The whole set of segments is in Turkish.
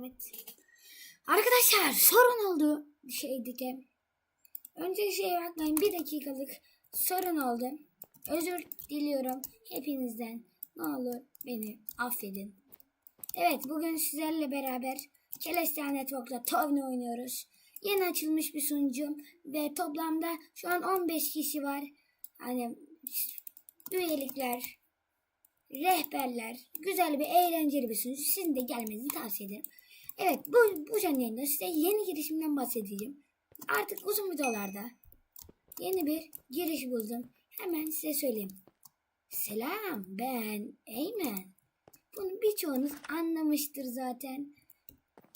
evet. Arkadaşlar sorun oldu şeydeki. Önce şey bakmayın bir dakikalık sorun oldu. Özür diliyorum hepinizden. Ne olur beni affedin. Evet bugün sizlerle beraber Celestial Network'ta Tovne oynuyoruz. Yeni açılmış bir sunucu ve toplamda şu an 15 kişi var. Hani üyelikler, rehberler, güzel bir eğlenceli bir sunucu. Sizin de gelmenizi tavsiye ederim. Evet bu, bu canlı size yeni girişimden bahsedeceğim. Artık uzun videolarda yeni bir giriş buldum. Hemen size söyleyeyim. Selam ben Eymen. Bunu birçoğunuz anlamıştır zaten.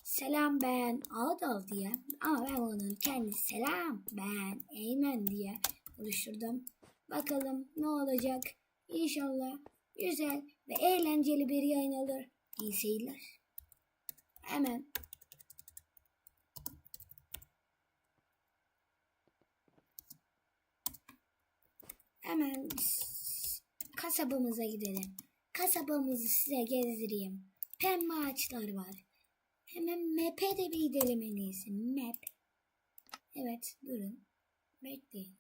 Selam ben Adal diye. Ama ben onun kendi selam ben Eymen diye oluşturdum. Bakalım ne olacak. İnşallah güzel ve eğlenceli bir yayın olur. İyi seyirler. Hemen hemen kasabamıza gidelim. Kasabamızı size gezdireyim. Pembe ağaçlar var. Hemen map'e de bir gidelim en iyisi. Map. Evet durun. Bekleyin.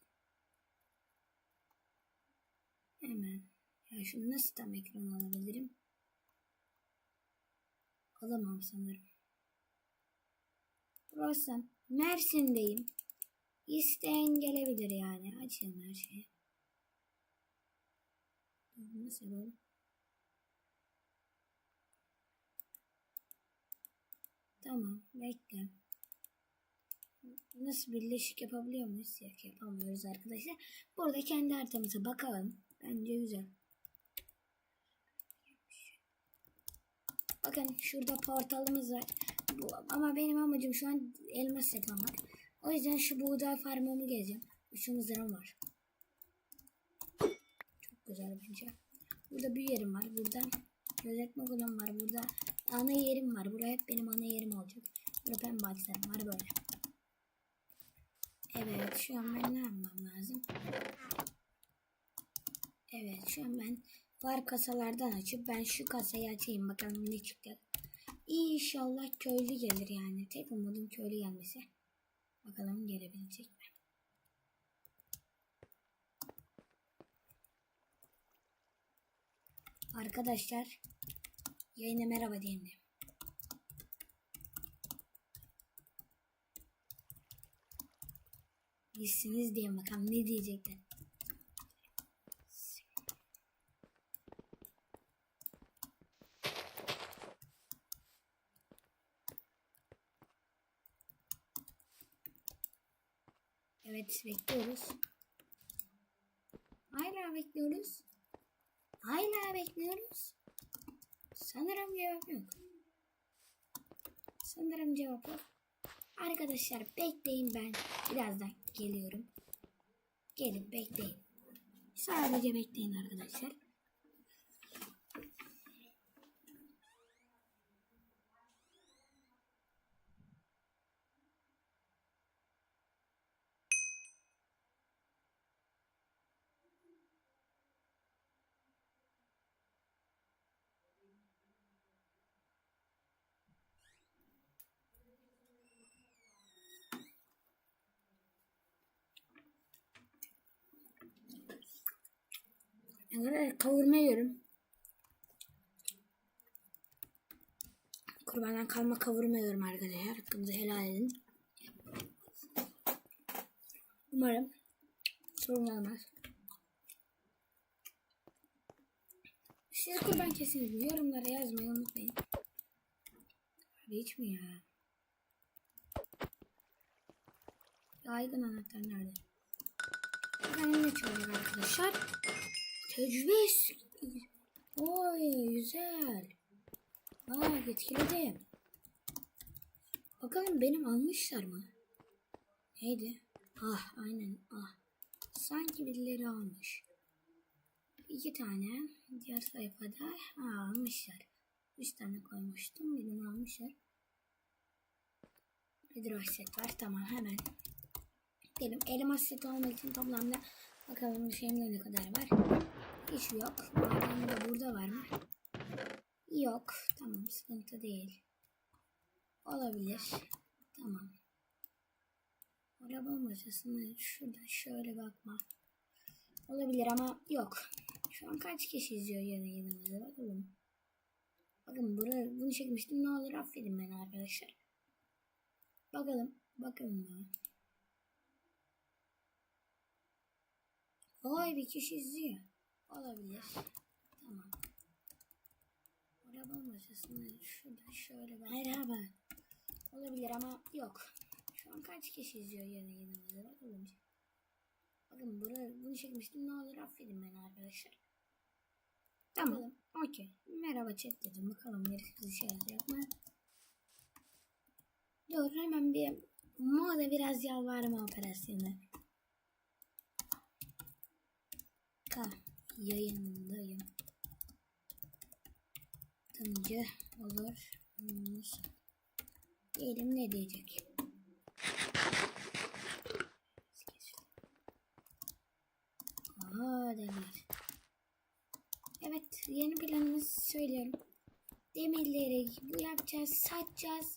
Hemen. Ya şunu nasıl tam ekran alabilirim? Alamam sanırım. Burası Mersin'deyim. İsteyen gelebilir yani. Açayım her şeyi. Nasıl bu? Tamam. Bekle. Nasıl birleşik yapabiliyor muyuz? Yok yapamıyoruz arkadaşlar. Burada kendi haritamıza bakalım. Bence güzel. Bakın şurada portalımız var. Bu, ama benim amacım şu an elmas yapmak. O yüzden şu buğday farmımı gezeceğim. Üç mızırım var. Çok güzel bence. Burada bir yerim var. Burada gözetme kulüm var. Burada ana yerim var. Burası hep benim ana yerim olacak. Burada pembe ağaçlarım var böyle. Evet şu an ben ne yapmam lazım? Evet şu an ben var kasalardan açıp ben şu kasayı açayım bakalım ne çıkacak. İnşallah köylü gelir yani. Tek umudum köylü gelmesi. Bakalım gelebilecek mi? Arkadaşlar yayına merhaba diyeyim de. İyisiniz diye bakalım ne diyecekler. Evet bekliyoruz. Hala bekliyoruz. Hala bekliyoruz. Sanırım cevap yok. Sanırım cevap yok. Arkadaşlar bekleyin ben birazdan geliyorum. Gelin bekleyin. Sadece bekleyin arkadaşlar. Evet, kavurma yiyorum. Kurbandan kalma kavurma yiyorum arkadaşlar. Hakkınızı helal edin. Umarım sorun olmaz. Siz kurban kesiniz? Yorumlara yazmayı unutmayın. Abi hiç mi ya? Yaygın anahtar nerede? Bakalım ne çıkacak arkadaşlar. Tecrübe Oy güzel. Aa etkiledim. Bakalım benim almışlar mı? Neydi? Ah aynen ah. Sanki birileri almış. İki tane. Diğer sayfada ha, almışlar. Üç tane koymuştum. Birini almışlar. De set var. Tamam hemen. Gidelim. Elmas set olmak için toplamda bakalım şeyimde ne kadar var. Hiç yok. Maden de burada var mı? Yok. Tamam sıkıntı değil. Olabilir. Tamam. Araba masasına şurada şöyle bakma. Olabilir ama yok. Şu an kaç kişi izliyor yayınımızı bakalım. Bakın buraya, bunu çekmiştim ne olur affedin beni arkadaşlar. Bakalım. Bakalım ya. Vay bir kişi izliyor. Olabilir. Tamam. Araba masasına şurada şöyle bak. Merhaba. Olabilir ama yok. Şu an kaç kişi izliyor yayınımızı bakalım. Bakın buraya, bunu çekmiştim ne olur affedin beni arkadaşlar. Tamam. Okey. Merhaba chat dedim. Bakalım birisi şey yazacak mı? Dur hemen bir moda biraz yalvarma operasyonu. Ka yayındayım. Tıncı olur musun? Diyelim ne diyecek? Aha demir. Evet yeni planımızı söylüyorum. Demirleri bu yapacağız, satacağız.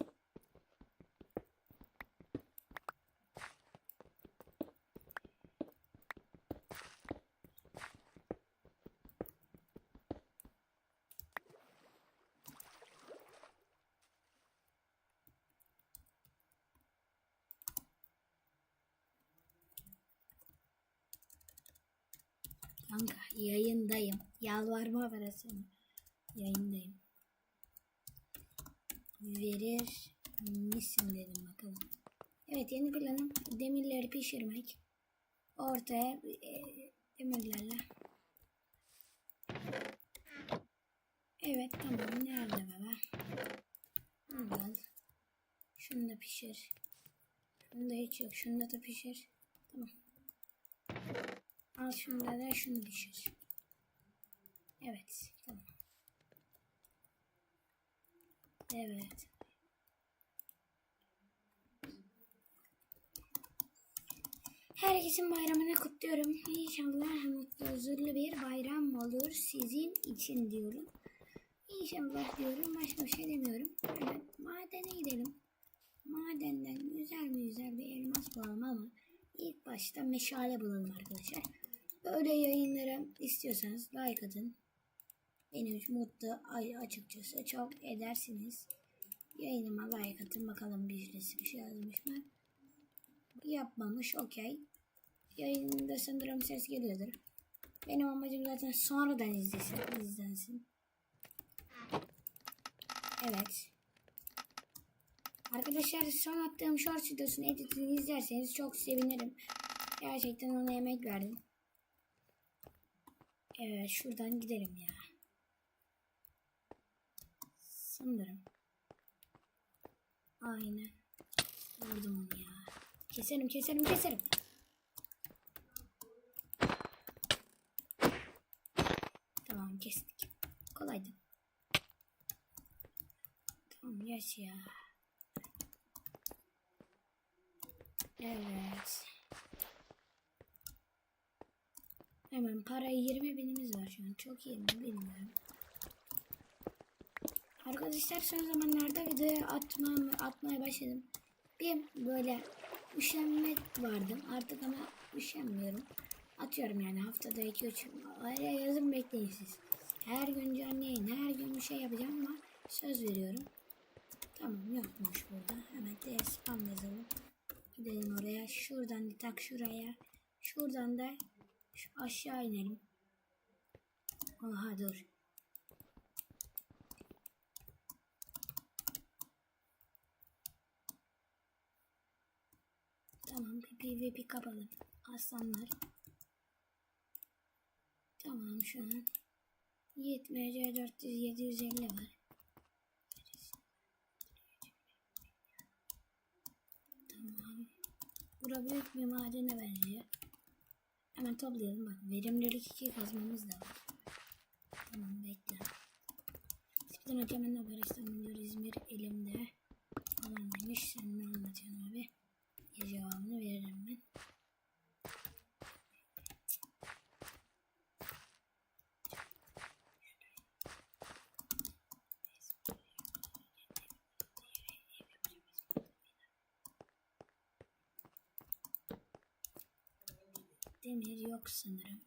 Kanka yayındayım. Yalvarma operasyonu. Yayındayım. Verir misin dedim bakalım. Evet yeni planım demirleri pişirmek. Ortaya e, demirlerle. Evet tamam nerede baba? Al. Şunu da pişir. Şunu da hiç yok. Şunu da pişir. Tamam. Al şunu da şunu pişir. Evet. Tamam. Evet. Herkesin bayramını kutluyorum. İnşallah mutlu, huzurlu bir bayram olur sizin için diyorum. İnşallah diyorum. Başka bir şey demiyorum. Hemen madene gidelim. Madenden güzel mi güzel bir elmas bulalım ama ilk başta meşale bulalım arkadaşlar. Böyle yayınları istiyorsanız like atın. Beni mutlu ay açıkçası çok edersiniz. Yayınıma like atın bakalım birisi bir şey yazmış mı? Yapmamış okey. Yayında sanırım ses geliyordur. Benim amacım zaten sonradan izlesin, izlensin. Evet. Arkadaşlar son attığım short videosunu editini izlerseniz çok sevinirim. Gerçekten ona emek verdim. Evet şuradan gidelim ya. Sanırım. Aynen. Vurdum onu ya. Keserim keserim keserim. Tamam kestik. Kolaydı. Tamam yaş ya. Evet. Hemen para 20 binimiz var şu an. Çok iyi mi bilmiyorum. Arkadaşlar son zamanlarda video atmam, atmaya başladım. Bir böyle üşenmek vardı artık ama üşenmiyorum. Atıyorum yani haftada 2-3 araya yazın bekleyin siz. Her gün canlı her gün bir şey yapacağım ama söz veriyorum. Tamam yokmuş burada. Hemen de spam yazalım. Gidelim oraya. Şuradan bir tak şuraya. Şuradan da şu aşağı inelim. Oha dur. Tamam PvP kapalı. Aslanlar. Tamam şu an. YTMC 400 750 var. Tamam. Bura büyük bir madene benziyor. Hemen toplayalım bak. Verimlilik 2 kazmamız da var. Tamam bekle. Hocam ben haber İstanbul İzmir elimde. Falan demiş. Sen ne anlatıyorsun abi? Ya cevabını veririm ben. Demir yok sanırım.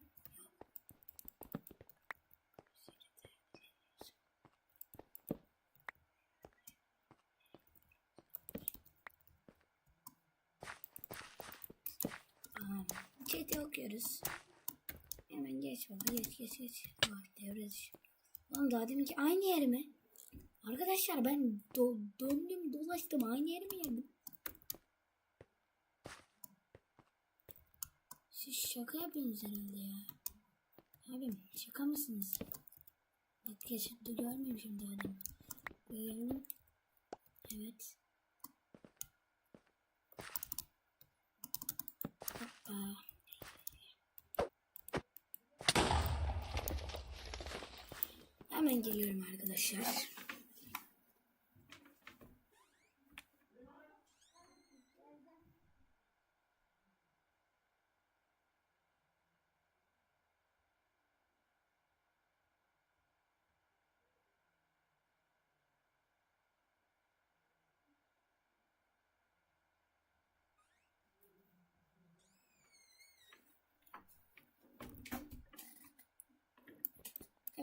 Yok. Aa, Chat'i okuyoruz. Hemen geç baba geç geç geç. Bak devre dışı. Lan daha deminki aynı yer mi? Arkadaşlar ben do- döndüm dolaştım aynı yere mi geldim? Siz şaka yapıyorsunuz herhalde ya. Abim şaka mısınız? Bak geçitte görmemişim daha demin. Gördüm. Evet. Hoppa. Hemen geliyorum arkadaşlar.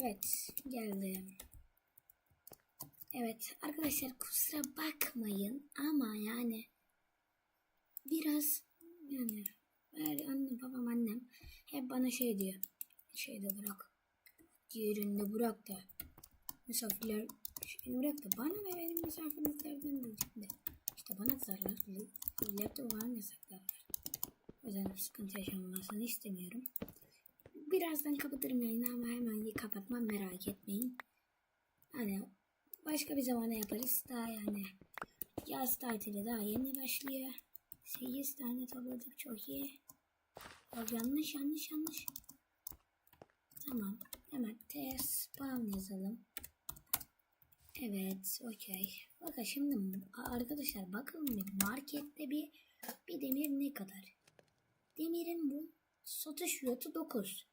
Evet geldim. Evet arkadaşlar kusura bakmayın ama yani biraz yani her annem babam annem hep bana şey diyor. Şeyde bırak. Diğerinde bırak da. Misafirler şeyini bırak da bana ve benim misafirliklerden diyecektim de. İşte bana kızarlar. Laptop falan yasaklarlar. O yüzden sıkıntı yaşanmasını istemiyorum. Birazdan kapatırım yayını ama hemen kapatmam merak etmeyin. Hani başka bir zamana yaparız. Daha yani yaz tatili daha yeni başlıyor. 8 tane topladık çok iyi. Yok yanlış yanlış yanlış. Tamam. Hemen test spawn yazalım. Evet, okey. Bakın şimdi arkadaşlar bakın bir markette bir bir demir ne kadar? Demirin bu satış fiyatı 9.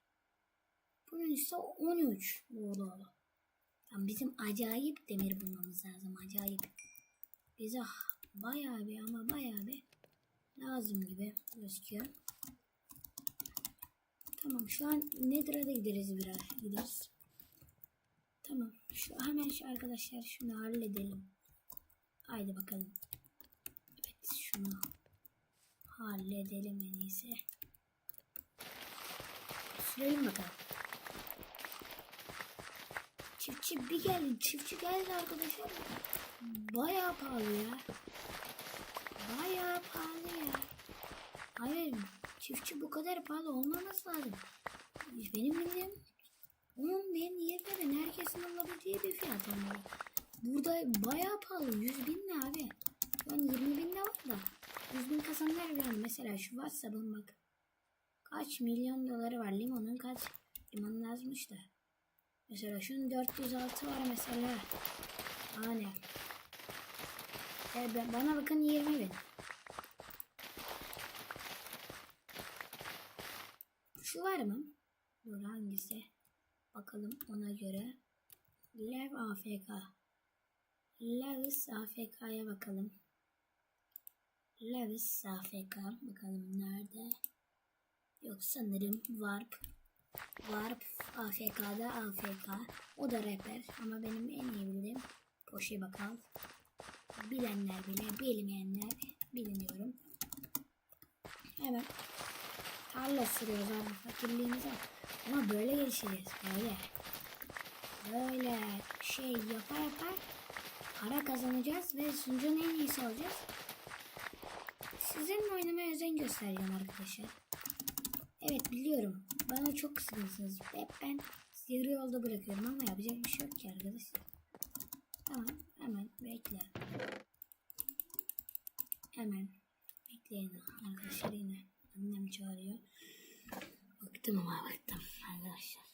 Bunun ise 13 dolar. Tam bizim acayip demir bulmamız lazım. Acayip. Bize bayağı bir ama bayağı bir lazım gibi gözüküyor. Tamam şu an Nether'a da gideriz biraz. Gideriz. Tamam. Şu hemen şu arkadaşlar şunu halledelim. Haydi bakalım. Evet şunu halledelim en iyisi. Sürelim bakalım. Çiftçi bir geldi. Çiftçi geldi arkadaşlar. Bayağı pahalı ya. Bayağı pahalı ya. Hayır. Çiftçi bu kadar pahalı olmaması lazım. Benim bildiğim 10 bin 20 bin herkesin alabildiği bir fiyat olmalı. Burada bayağı pahalı. 100 bin ne abi? An 20 bin de var da. 100 bin kazanlar yani. Mesela şu WhatsApp'ın bak. Kaç milyon doları var. Limonun kaç? Limon yazmış da. Mesela şunun 406 var mesela. Hani. E, bana bakın 20 bin. Şu var mı? Dur hangisi? Bakalım ona göre. Lev AFK. Lewis AFK'ya bakalım. Lewis AFK. Bakalım nerede? Yok sanırım Warp. Warp AFK'da AFK. O da rapper ama benim en iyi bildiğim Poşi Bakal. Bilenler bile bilmeyenler bilmiyorum. Hemen tarla sürüyoruz abi fakirliğimize. Ama böyle gelişeceğiz böyle. Böyle şey yapa yapa para kazanacağız ve sunucunun en iyisi olacağız. Sizinle oynamaya özen göstereceğim arkadaşlar. Evet biliyorum. Bana çok kızgınsınız. Hep ben yarı yolda bırakıyorum ama yapacak bir şey yok ki arkadaşlar. Tamam hemen bekle. Hemen bekleyin arkadaşlar yine. Annem çağırıyor. Bıktım ama bıktım arkadaşlar.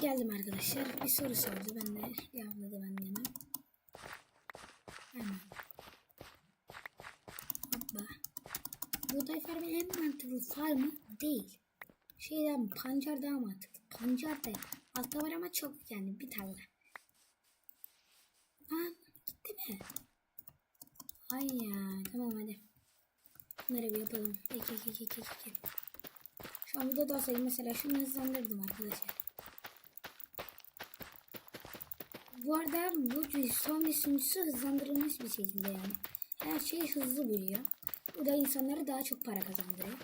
Geldim arkadaşlar. Bir soru sordu. Ben de cevapladım anneme. Hemen. mantıklı farmı değil. Şeyden pancar daha mantıklı. Pancar da altta var ama çok yani bir tane. Aa gitti mi? Ay ya tamam hadi. Bunları bir yapalım. Ek ek ek ek ek. Şu an videoda olsaydı mesela şunu hızlandırdım arkadaşlar. Bu arada bu son bir sunucusu hızlandırılmış bir şekilde yani. Her şey hızlı büyüyor. Bu da insanlara daha çok para kazandırıyor.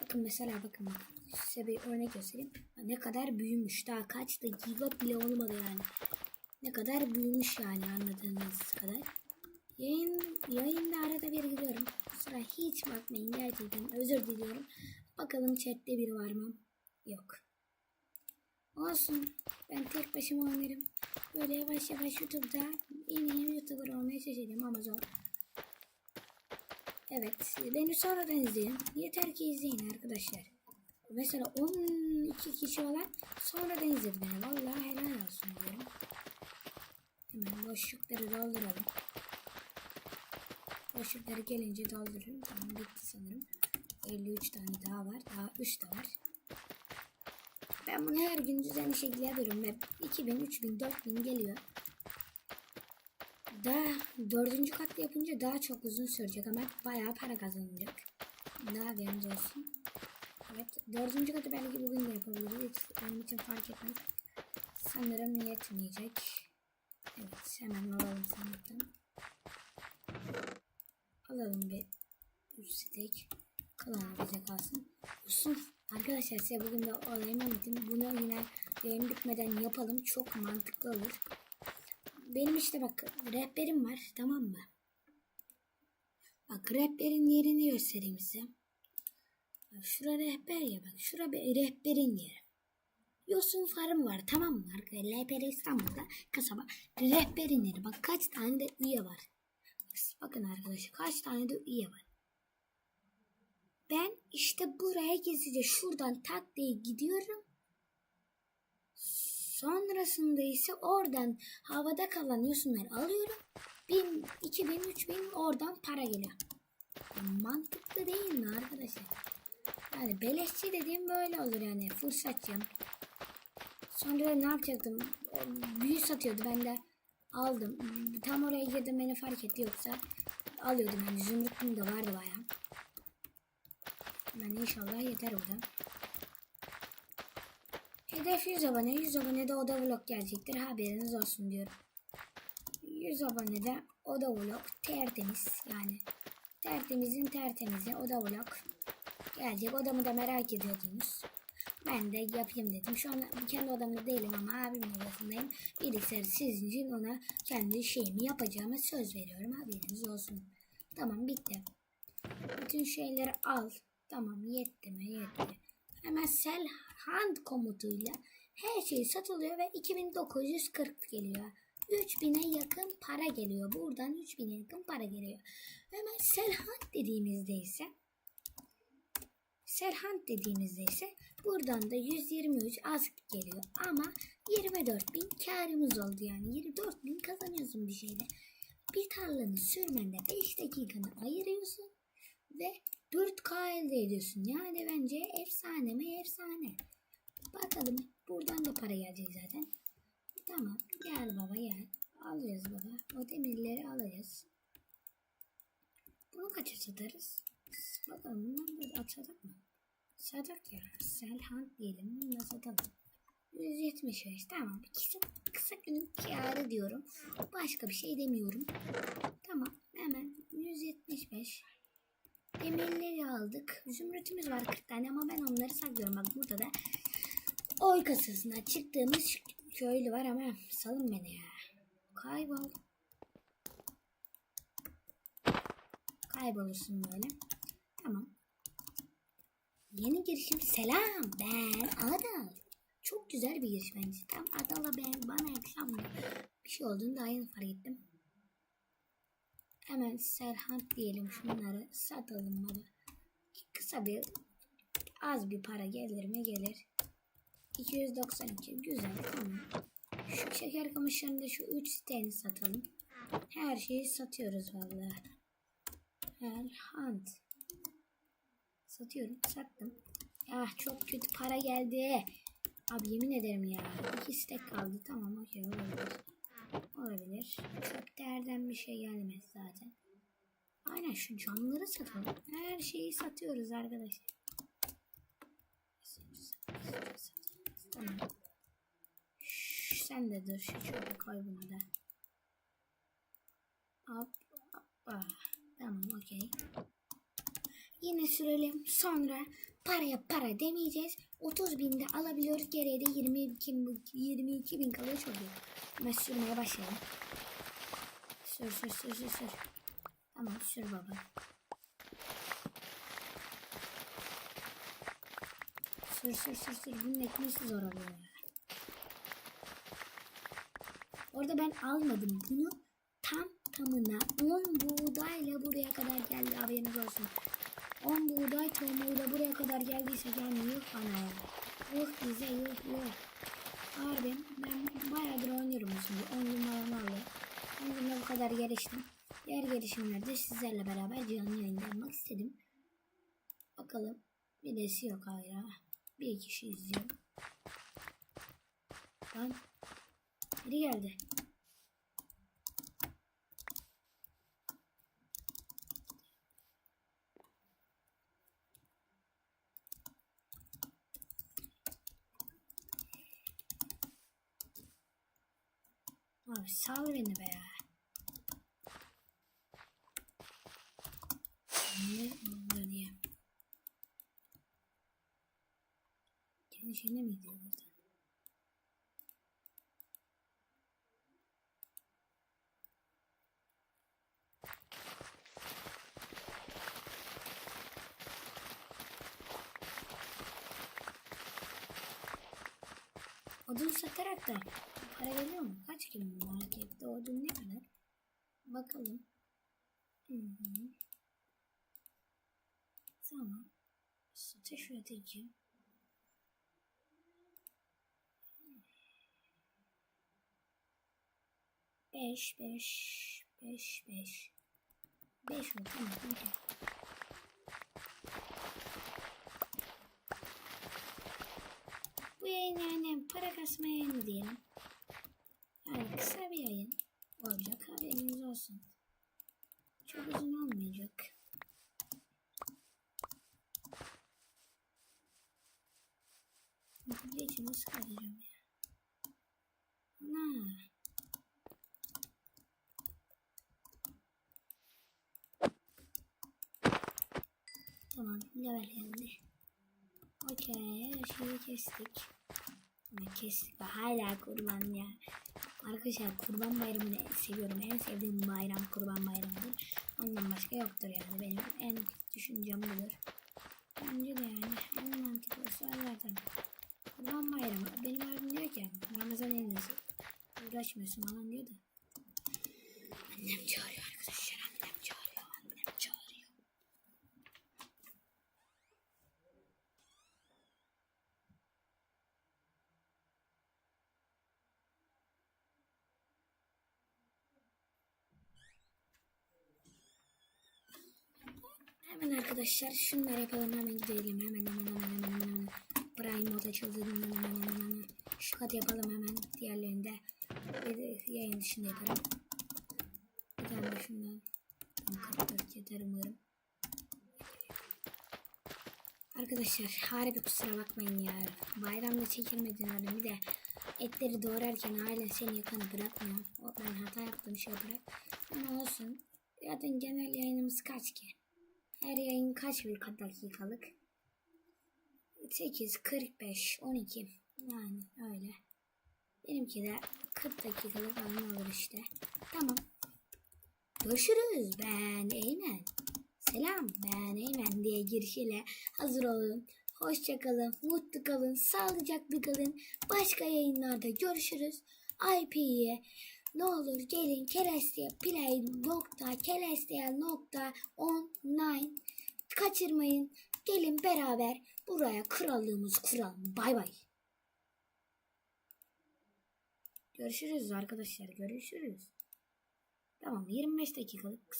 Bakın mesela bakın bakın. Size bir örnek göstereyim. Ne kadar büyümüş. Daha kaç dakika bile olmadı yani. Ne kadar büyümüş yani anladığınız kadar. Yayın, yayında arada bir gidiyorum. Sıra hiç bakmayın gerçekten özür diliyorum. Bakalım chatte biri var mı? Yok. Olsun. Ben tek başıma oynarım. Böyle yavaş yavaş YouTube'da yeni YouTuber olmaya çalışacağım ama zor. Evet. Beni sonradan izleyin. Yeter ki izleyin arkadaşlar. Mesela 12 kişi olan sonradan izledi beni. Vallahi helal olsun diyorum. Hemen boşlukları dolduralım. Boşlukları gelince doldurun. Tamam bitti sanırım. 53 tane daha var. Daha 3 de var. Ben bunu her gün düzenli şekilde yapıyorum ve 2000, 3000, 4000 geliyor. Daha dördüncü kat yapınca daha çok uzun sürecek ama bayağı para kazanacak. Daha haberiniz olsun. Evet dördüncü katı belki bugün de yapabiliriz. Hiç benim için fark etmez. Sanırım yetmeyecek. Evet hemen alalım sandıktan. Alalım bir üst steak. Kalan bize kalsın. Olsun. Arkadaşlar size bugün de olayımı anlatayım. Bunu yine yayın bitmeden yapalım. Çok mantıklı olur. Benim işte bak rehberim var tamam mı? Bak rehberin yerini göstereyim size. Bak şura rehber ya bak. Şura bir rehberin yeri. Yosun Farm var tamam mı arkadaşlar? LPR İstanbul'da kasaba. Rehberin yeri. Bak kaç tane de üye var. Bakın arkadaşlar kaç tane de üye var. Ben işte buraya gizlice şuradan tak diye gidiyorum. Sonrasında ise oradan havada kalan yosunları alıyorum. 1000, 2000, 3000 oradan para geliyor. Mantıklı değil mi arkadaşlar? Yani beleşçi dediğim böyle olur yani. Fırsatçıyım. Sonra ne yapacaktım? Büyü satıyordu. Ben de aldım. Tam oraya girdim beni fark etti yoksa alıyordum yani. Zümrütüm de vardı bayağı. Ben inşallah yeter orada. Hedef 100 abone. 100 abonede oda vlog gelecektir. Haberiniz olsun diyorum. 100 abonede oda vlog tertemiz yani. Tertemizin tertemizi oda vlog gelecek. Odamı da merak ediyordunuz. Ben de yapayım dedim. Şu an kendi odamda değilim ama abimin odasındayım. Bilgisayarı sizin için ona kendi şeyimi yapacağıma söz veriyorum. Haberiniz olsun. Tamam bitti. Bütün şeyleri al. Tamam yetti mi yetti. Hemen sell hand komutuyla her şey satılıyor ve 2940 geliyor. 3000'e yakın para geliyor. Buradan 3000'e yakın para geliyor. Hemen sell hand dediğimizde ise Serhant dediğimizde ise buradan da 123 az geliyor ama 24.000 karımız oldu yani 24.000 kazanıyorsun bir şeyde. Bir tarlanı sürmende 5 dakikanı ayırıyorsun ve 4K elde ediyorsun. Yani bence efsane mi efsane. Bakalım buradan da para gelecek zaten. Tamam gel baba gel. Alacağız baba. O demirleri alacağız. Bunu kaça satarız? Bakalım bundan da atsadak mı? Satak ya. Selhan diyelim. Bunu da satalım. 175 tamam. Kısa, kısa günün kârı diyorum. Başka bir şey demiyorum. Tamam. Hemen 175. Demirleri aldık. Zümrütümüz var 40 tane ama ben onları saklıyorum. Bak burada da oy kasasına çıktığımız köylü var ama salın beni ya. Kaybol. Kaybolursun böyle. Tamam. Yeni girişim selam ben Adal. Çok güzel bir giriş bence. Tam Adal'a ben bana yakışamıyor. Bir şey olduğunu daha yeni fark ettim. Hemen Serhan diyelim şunları satalım bana. Kısa bir az bir para gelir mi gelir. 292 güzel tamam. Şu şeker kamışlarında şu 3 siteni satalım. Her şeyi satıyoruz vallahi. Her. Satıyorum. Sattım. Ah çok kötü para geldi. Abi yemin ederim ya. İki stek kaldı. Tamam okey olabilir. Olabilir. Çok değerden bir şey gelmez zaten. Aynen şu camları satalım. Her şeyi satıyoruz arkadaşlar. Tamam. Şş, sen de dur. Şu çöpe koy bunu da. Hop, hoppa. Tamam okey. Yine sürelim. Sonra paraya para demeyeceğiz. 30 binde alabiliyoruz. Geriye de 22, bin- 22 bin kalıyor çok iyi. Hemen sürmeye başlayalım. Sür sür sür sür sür. Tamam sür baba. Sür sür sür sür. Bunun ekmesi zor oluyor. Orada ben almadım bunu. Tam tamına 10 buğdayla buraya kadar geldi haberiniz olsun. 10 buğday tohumuyla buraya kadar geldiyse bana ya. Yuh bize yuh yuh. Harbi ben bayağıdır oynuyorum şimdi. 10 numaramı alıyor. 10 günde bu kadar geliştim. Diğer gelişimlerde sizlerle beraber canlı yayında yapmak istedim. Bakalım. Bir desi yok hala. Bir kişi izliyor. Lan. Biri geldi. Abi sal beni be. Ne olur diye. Kendi şeyine mi gidiyor burada? Odun satarak da para geliyor mu? Kaç kilo markette odun ne kadar? Bakalım. Hı hı. Tamam. Satış fiyatı 2. Beş, beş, beş, beş. Beş oldu tamam. okey. Bu yayın yani para kasma yayını diyelim. Yani kısa bir yayın olacak haberiniz olsun. Çok uzun olmayacak. Gece nasıl kalacağım ya? Ana. Tamam level geldi. Okey her şeyi kestik. Ama kestik ve hala kurban ya. Arkadaşlar kurban bayramını seviyorum. En sevdiğim bayram kurban bayramıdır. Ondan başka yoktur yani. Benim en düşüncem budur. Bence de yani en mantıklısı zaten. Kurban bayramı. Benim abim diyor ki Ramazan en. Uğraşmıyorsun falan diyor da. Annem çağırıyor arkadaşlar. Annem çağırıyor. Annem çağırıyor. Hemen arkadaşlar şunları yapalım. Hemen gidelim. Hemen hemen hemen hemen hemen Prime mod açıldı. Hemen hemen hemen şu kat yapalım hemen. Diğerlerinde bir de yayın dışında yaparım. Bir tane şundan 44 yeter umarım. Arkadaşlar harbi kusura bakmayın ya. Bayramda çekilmedin bir de etleri doğrarken ailen seni yakanı bırakmıyor. Ben hata yaptım şey bırak. Ama olsun. Zaten genel yayınımız kaç ki her yayın kaç bir dakikalık? 8, 45, 12. Yani öyle. Benimki de 40 dakikalık falan olur işte. Tamam. Görüşürüz. Ben Eymen. Selam ben Eymen diye girişiyle hazır olun. Hoşça kalın, mutlu kalın, sağlıcaklı kalın. Başka yayınlarda görüşürüz. IP'ye ne olur gelin kereste play nokta kereste nokta online kaçırmayın. Gelin beraber buraya krallığımızı kuralım. Bay bay. Görüşürüz arkadaşlar. Görüşürüz. Tamam 25 dakikalık